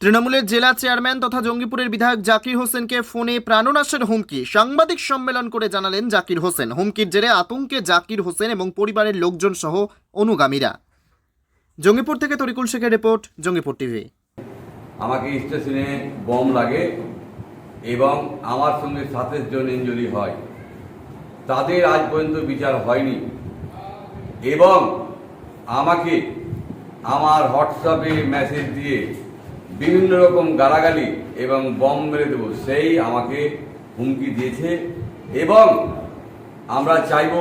তৃণমূলের জেলা চেয়ারম্যান তথা জঙ্গিপুরের বিধায়ক জাকির হোসেনকে ফোনে প্রাণনাশের হুমকি। সাংবাদিক সম্মেলন করে জানালেন জাকির হোসেন। হুমকির জেরে আতঙ্কে জাকির হোসেন এবং পরিবারের লোকজন সহ অনুগামীরা। জঙ্গিপুর থেকে তরিকুল শেখের রিপোর্ট, জঙ্গিপুর টিভি। আমাকে স্টেশনে বম লাগে এবং আমার সঙ্গে সাতাশ জন ইঞ্জুরি হয়। তাদের আজ পর্যন্ত বিচার হয়নি। এবং আমাকে আমার হোয়াটসঅ্যাপে মেসেজ দিয়ে বিভিন্ন রকম গালাগালি এবং বম মেরে দেবো, সেই আমাকে হুমকি দিয়েছে এবং আমরা চাইব,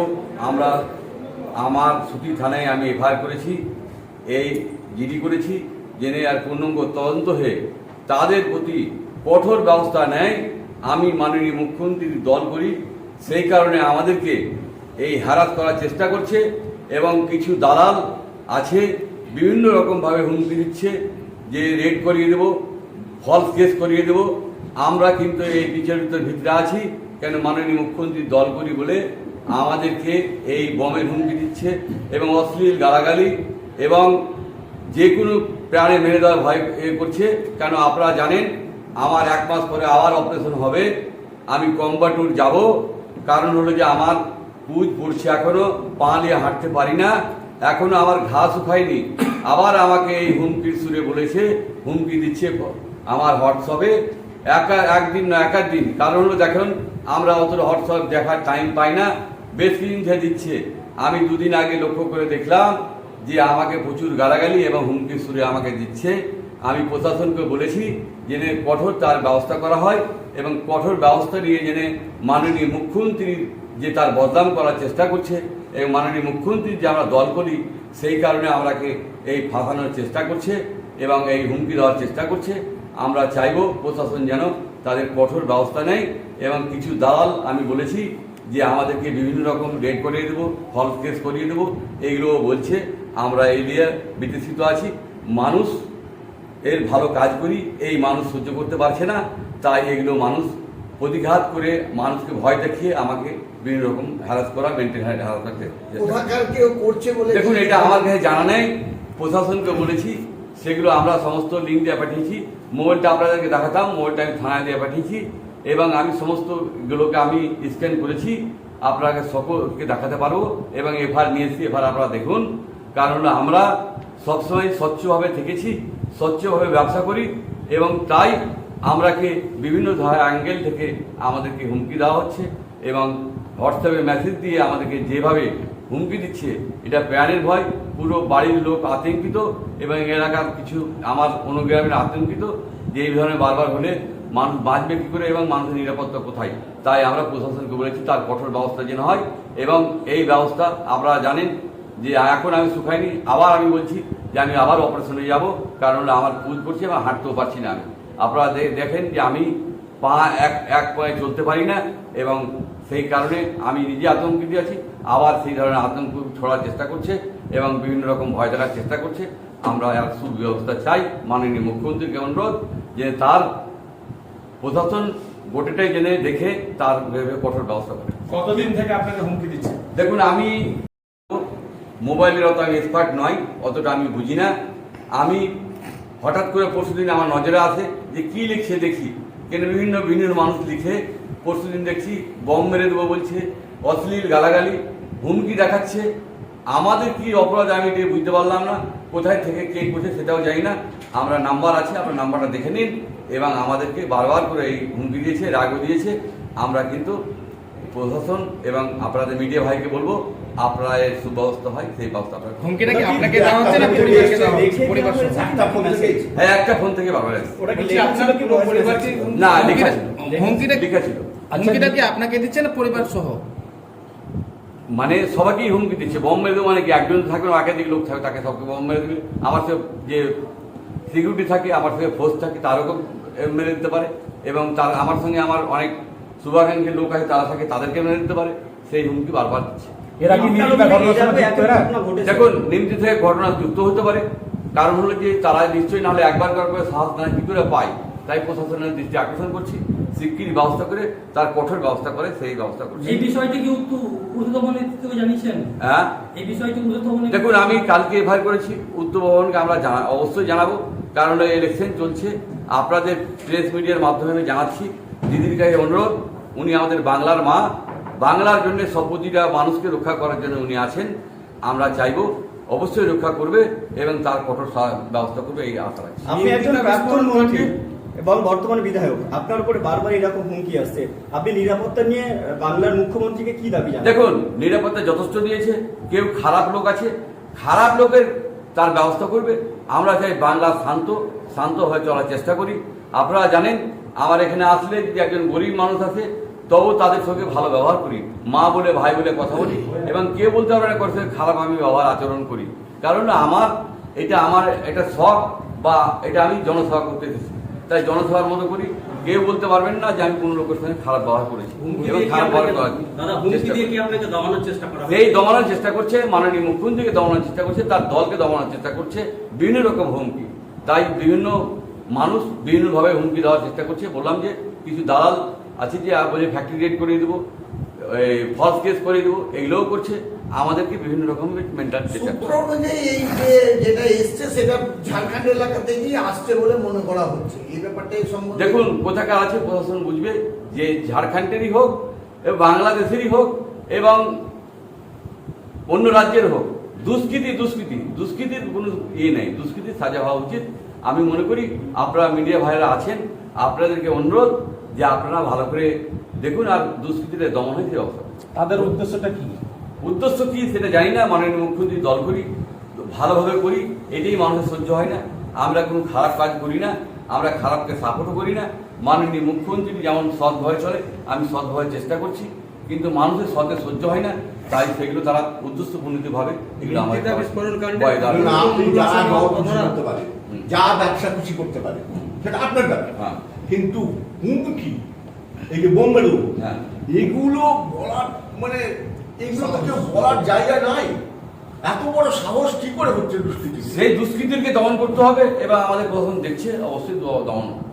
আমরা আমার ছুটি থানায় আমি এফআইআর করেছি, এই জিডি করেছি, জেনে আর পূর্ণাঙ্গ তদন্ত হয়ে তাদের প্রতি কঠোর ব্যবস্থা নেয়। আমি মাননীয় মুখ্যমন্ত্রীর দল করি, সেই কারণে আমাদেরকে এই হ্যারাস করার চেষ্টা করছে এবং কিছু দালাল আছে, বিভিন্ন রকমভাবে হুমকি দিচ্ছে। যে রেড করিয়ে দেব ফলস কেস করিয়ে দেব, আমরা কিন্তু এই বিচারিতের ভিতরে আছি। কেন মাননীয় মুখ্যমন্ত্রীর দল করি বলে আমাদেরকে এই বমের হুমকি দিচ্ছে এবং অশ্লীল গালাগালি এবং যে কোনো প্রাণে মেরে দেওয়ার ভয় এ করছে। কেন আপনারা জানেন, আমার এক মাস পরে আবার অপারেশন হবে। আমি কম্বাটুর যাব। কারণ হলো যে আমার পুজ পড়ছে এখনও পা নিয়ে হাঁটতে পারি না। এখনও আমার ঘা শুকায়নি। আবার আমাকে এই হুমকির সুরে বলেছে, হুমকি দিচ্ছে আমার হোয়াটসঅ্যাপে একা, একদিন না একার দিন। কারণ হলো দেখুন, আমরা অতটা হোয়াটসঅ্যাপ দেখার টাইম পাই না, বেশ থেকে দিচ্ছে। আমি দুদিন আগে লক্ষ্য করে দেখলাম যে আমাকে প্রচুর গালাগালি এবং হুমকি সুরে আমাকে দিচ্ছে। আমি প্রশাসনকে বলেছি জেনে কঠোর তার ব্যবস্থা করা হয় এবং কঠোর ব্যবস্থা নিয়ে জেনে মাননীয় মুখ্যমন্ত্রী যে তার বদনাম করার চেষ্টা করছে। এবং মাননীয় মুখ্যমন্ত্রীর যে আমরা দল করি, সেই কারণে আমরাকে এই ফাঁসানোর চেষ্টা করছে এবং এই হুমকি দেওয়ার চেষ্টা করছে। আমরা চাইব প্রশাসন যেন তাদের কঠোর ব্যবস্থা নেয় এবং কিছু দালাল, আমি বলেছি যে আমাদেরকে বিভিন্ন রকম রেড করিয়ে দেবো ফলস কেস করিয়ে দেবো এইগুলো বলছে। আমরা এই নিয়ে বিতৃষিত আছি। মানুষ এর ভালো কাজ করি, এই মানুষ সহ্য করতে পারছে না, তাই এগুলো মানুষ প্রতিঘাত করে মানুষকে ভয় দেখিয়ে আমাকে বিভিন্ন রকম হ্যারাস করা মেনটেন হ্যারাস করতে করছে বলে দেখুন এটা আমার কাছে জানা নেই প্রশাসনকে বলেছি সেগুলো আমরা সমস্ত লিঙ্ক দিয়ে পাঠিয়েছি। মোবাইলটা আপনাদেরকে দেখাতাম মোবাইলটা আমি থানায় দিয়ে পাঠিয়েছি এবং আমি সমস্ত গুলোকে আমি স্ক্যান করেছি। আপনাকে সকলকে দেখাতে পারব এবং এফআর নিয়ে এসেছি এফআর আপনারা দেখুন। কারণ আমরা সবসময় স্বচ্ছভাবে থেকেছি স্বচ্ছভাবে ব্যবসা করি এবং তাই আমরাকে বিভিন্ন অ্যাঙ্গেল থেকে আমাদেরকে হুমকি দেওয়া হচ্ছে এবং হোয়াটসঅ্যাপে মেসেজ দিয়ে আমাদেরকে যেভাবে হুমকি দিচ্ছে, এটা প্রাণের ভয়, পুরো বাড়ির লোক আতঙ্কিত এবং এলাকার কিছু আমার অনুগ্রামের আতঙ্কিত যে এই ধরনের বারবার হলে মানুষ বাঁচবে কী করে এবং মানুষের নিরাপত্তা কোথায়? তাই আমরা প্রশাসনকে বলেছি তার কঠোর ব্যবস্থা যেন হয় এবং এই ব্যবস্থা আপনারা জানেন যে এখন আমি শুকাইনি, আবার আমি বলছি যে আমি আবার অপারেশনে যাব, কারণ আমার পুজ করছি এবং হাঁটতেও পারছি না আমি। আপনারা দেখেন যে আমি পা এক এক পায়ে চলতে পারি না এবং সেই কারণে আমি নিজে আতঙ্কিত আছি। আবার সেই ধরনের আতঙ্ক ছড়ার চেষ্টা করছে এবং বিভিন্ন রকম ভয় দেখার চেষ্টা করছে। আমরা এক সুব্যবস্থা চাই। মাননীয় মুখ্যমন্ত্রীকে অনুরোধ যে তার প্রশাসন গোটেটাই জেনে দেখে তার ভেবে কঠোর ব্যবস্থা করে। কতদিন থেকে আপনাকে হুমকি দিচ্ছে? দেখুন আমি মোবাইলের অত আমি এক্সপার্ট নয় অতটা আমি বুঝি না। আমি হঠাৎ করে পরশুদিন আমার নজরে আসে যে কি লিখছে দেখি। কেন বিভিন্ন বিভিন্ন মানুষ লিখে পরশুদিন দেখছি বম মেরে দেবো বলছে, অশ্লীল গালাগালি, হুমকি দেখাচ্ছে। আমাদের কি অপরাধ আমি এটা বুঝতে পারলাম না, কোথায় থেকে কে করছে সেটাও জানি না। আমরা নাম্বার আছে, আপনার নাম্বারটা দেখে নিন। এবং আমাদেরকে বারবার করে এই হুমকি দিয়েছে, রাগও দিয়েছে। আমরা কিন্তু প্রশাসন এবং আপনাদের মিডিয়া ভাইকে বলব আপনারা এর সুব্যবস্থা হয় সেই ব্যবস্থা আপনারা। হুমকিটা কি আপনাকে দেওয়া হচ্ছে না পরিবারকে দেওয়া হচ্ছে? পরিবার সহ? ফোন হ্যাঁ একটা ফোন থেকে বারবার এসেছে। ওটা কি আপনার কি পরিবারকে না লেখা ছিল। হুমকিটা লেখা ছিল। হুমকিটা কি আপনাকে দিচ্ছে না পরিবার সহ? মানে সবাইকেই হুমকি দিচ্ছে। বম মেরে দেবো মানে কি একজন থাকবে না একাধিক লোক থাকবে তাকে সবকে বম মেরে দেবে? আমার সে যে সিকিউরিটি থাকে আমার সঙ্গে ফোর্স থাকে তারও মেরে দিতে পারে। এবং তার আমার সঙ্গে আমার অনেক শুভাকাঙ্ক্ষী লোক আছে তারা থাকে তাদেরকে মেনে দিতে পারে। সেই হুমকি বারবার দিচ্ছে। দেখুন নিমতি থেকে ঘটনা যুক্ত হতে পারে। কারণ হলো যে তারা নিশ্চয়ই নাহলে একবার পরে সাহস না কি করে পায়? তাই প্রশাসনের দৃষ্টি আকর্ষণ করছি। শিগগিরই ব্যবস্থা করে তার কঠোর ব্যবস্থা করে সেই ব্যবস্থা করছি। এই বিষয়টি কি উত্তর নেতৃত্বকে জানিয়েছেন? হ্যাঁ। এই বিষয়টি দেখুন আমি কালকে এফআইআর করেছি। উত্তর ভবনকে আমরা জানা- অবশ্যই জানাব। কারণ এই ইলেকশন চলছে। আপনাদের প্রেস মিডিয়ার মাধ্যমে আমি জানাচ্ছি দিদির কাছে অনুরোধ উনি আমাদের বাংলার মা। বাংলার জন্য সব প্রতিটা মানুষকে রক্ষা করার জন্য উনি আছেন। আমরা চাইব অবশ্যই রক্ষা করবে এবং তার কঠোর ব্যবস্থা করবে এই আশা রাখছি। আপনি একজন প্রাক্তন মন্ত্রী এবং বর্তমান বিধায়ক আপনার উপরে বারবার এরকম হুমকি আসছে। আপনি নিরাপত্তা নিয়ে বাংলার মুখ্যমন্ত্রীকে কি দাবি জানান? দেখুন নিরাপত্তা যথেষ্ট দিয়েছে কেউ খারাপ লোক আছে খারাপ লোকের তার ব্যবস্থা করবে। আমরা চাই বাংলা শান্ত শান্ত হয়ে চলার চেষ্টা করি। আপনারা জানেন, আমার এখানে আসলে যদি একজন গরিব মানুষ আছে তবু তাদের সঙ্গে ভালো ব্যবহার করি। মা বলে, ভাই বলে কথা বলি এবং কে বলতে পারবে না করছে খারাপ আমি ব্যবহার আচরণ করি। কারণ আমার এটা আমার, এটা শখ বা এটা আমি জনসভা করতে তাই জনসভার মতো করি। কেউ বলতে পারবেন না যে আমি কোনো লোকের সঙ্গে খারাপ ব্যবহার করেছি। এবং খারাপ ব্যবহার করা এই দমানোর চেষ্টা করছে মাননীয় মুখ্যমন্ত্রীকে দমানোর চেষ্টা করছে তার দলকে দমানোর চেষ্টা করছে বিভিন্ন রকম হুমকি। তাই বিভিন্ন মানুষ বিভিন্নভাবে হুমকি দেওয়ার চেষ্টা করছে। বললাম যে কিছু দালাল আছে যে বলে ফ্যাক্টরি রেড করে দেবো। ফলস কেস করে দেবো এগুলোও করছে। আমাদেরকে বিভিন্ন রকম মেন্টাল সূত্র অনুযায়ী এই যে যেটা এসছে সেটা ঝাড়খণ্ড এলাকা থেকেই আসছে বলে মনে করা হচ্ছে। এই ব্যাপারটা সম্বন্ধে দেখুন কোথাকার আছে প্রশাসন বুঝবে যে ঝাড়খণ্ডেরই হোক বাংলাদেশেরই হোক এবং অন্য রাজ্যের হোক। দুষ্কৃতি দুষ্কৃতি। দুষ্কৃতির কোনো ইয়ে নেই। দুষ্কৃতির সাজা হওয়া উচিত। আমি মনে করি আপনারা মিডিয়া ভাইরা আছেন আপনাদেরকে অনুরোধ যে আপনারা ভালো করে দেখুন আর দুষ্কৃতিতে দমন হয়েছে অবস্থা। তাদের উদ্দেশ্যটা কি? উদ্দেশ্য কি সেটা জানি না মাননীয় মুখ্যমন্ত্রী দল করি ভালোভাবে করি এটাই মানুষের সহ্য হয় না। আমরা কোনো খারাপ কাজ করি না আমরা খারাপকে সাপোর্টও করি না। মাননীয় মুখ্যমন্ত্রী যেমন সৎভাবে চলে আমি সৎভাবে চেষ্টা করছি কিন্তু মানুষের সতে সহ্য হয় না তাই সেগুলো তারা উদ্দেশ্যপূর্ণিতভাবে এগুলো আমার মৃত্তিকা বিস্ফোরণ কাণ্ডে ভয় দাঁড়ায়। না, আপনি যা জবাব খুশি ঘটনা- করতে পারেন হুম। যা ব্যবসা খুশি করতে পারে। সেটা আপনার ব্যাপার। হ্যাঁ। কিন্তু হুমকি এই যে বোম মেরু হ্যাঁ। এগুলো বলার মানে এগুলো তো কেউ বলার জায়গা নাই। এত বড় সাহস কি করে হচ্ছে দুষ্কৃতি সেই দুষ্কৃতিকে দমন করতে হবে। এবার আমাদের প্রথম দেখছে অবশ্যই দমন হবে।